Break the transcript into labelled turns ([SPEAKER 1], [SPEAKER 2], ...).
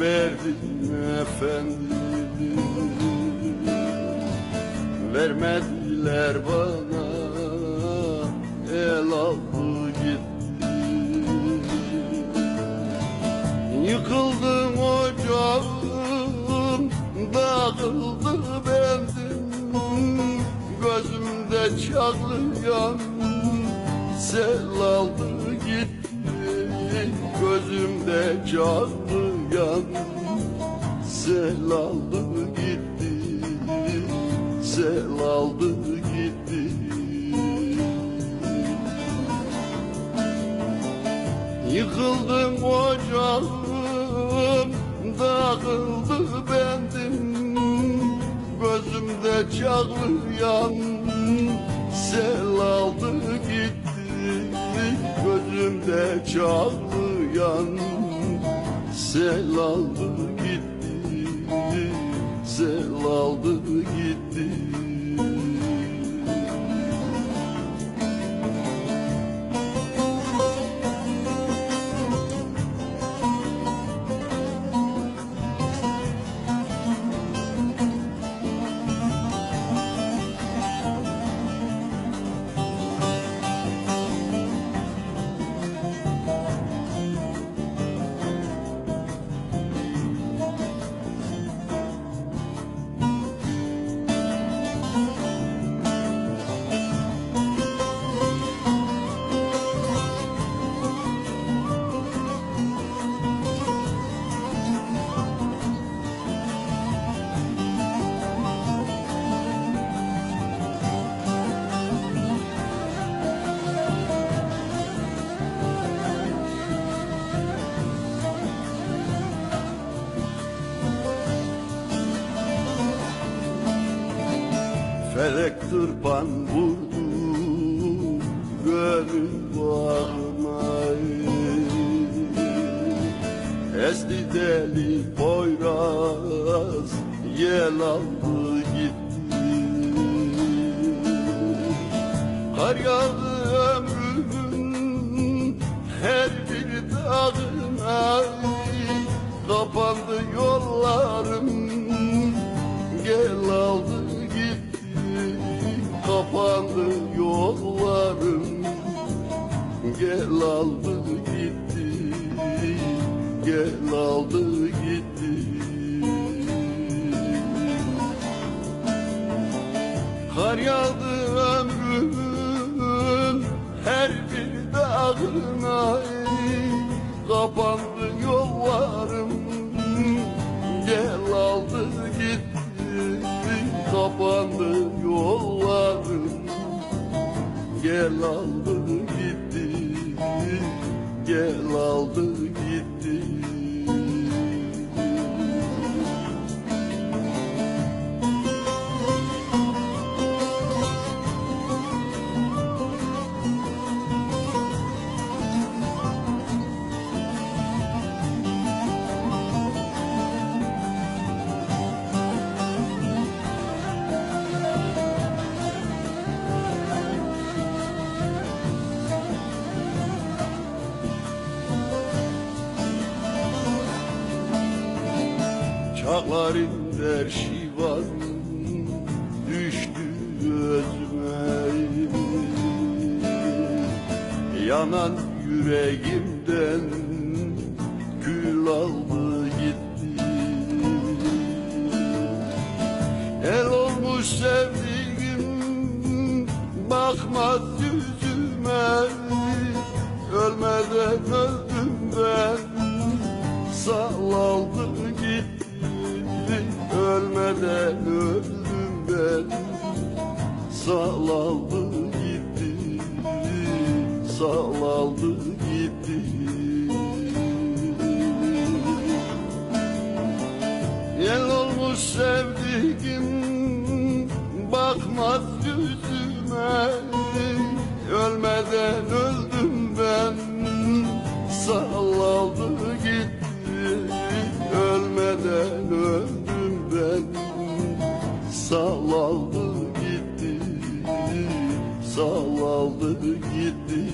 [SPEAKER 1] verdim efendim. Vermediler bana el aldı gitti. Yıkıldım ocağım dağıldı bendim. Gözümde çağlayan sel aldı gitti Gözümde çağlayan sel aldı gitti. Sel aldı gitti. Yıkıldım ocağım Dağıldı bendim. Gözümde çağlayan Sel aldı Gözümde çağlayan Sel aldı gitti Sel aldı gitti Felek tırpan vurdu gönül bağrıma Esti deli poyraz yel aldı gitti. Kar yağdı ömrümün her bir dağına Kapandı yollarım aldı gitti Gel aldı gitti. Kar yağdı ömrümün her bir dağına Kapandı yollarım Gel aldı gitti. Kapandı yollarım Gel aldı Gel aldı Çağların der şivan düştü özüme. Yanan yüreğimden kül aldı gitti. El olmuş sevdiğim bakmaz bakmaz yüzüme. Ölmeden öldüm ben. Sallaldı gitti. Ölmeden öldüm ben. Sallaldı gitti. Sallaldı gitti.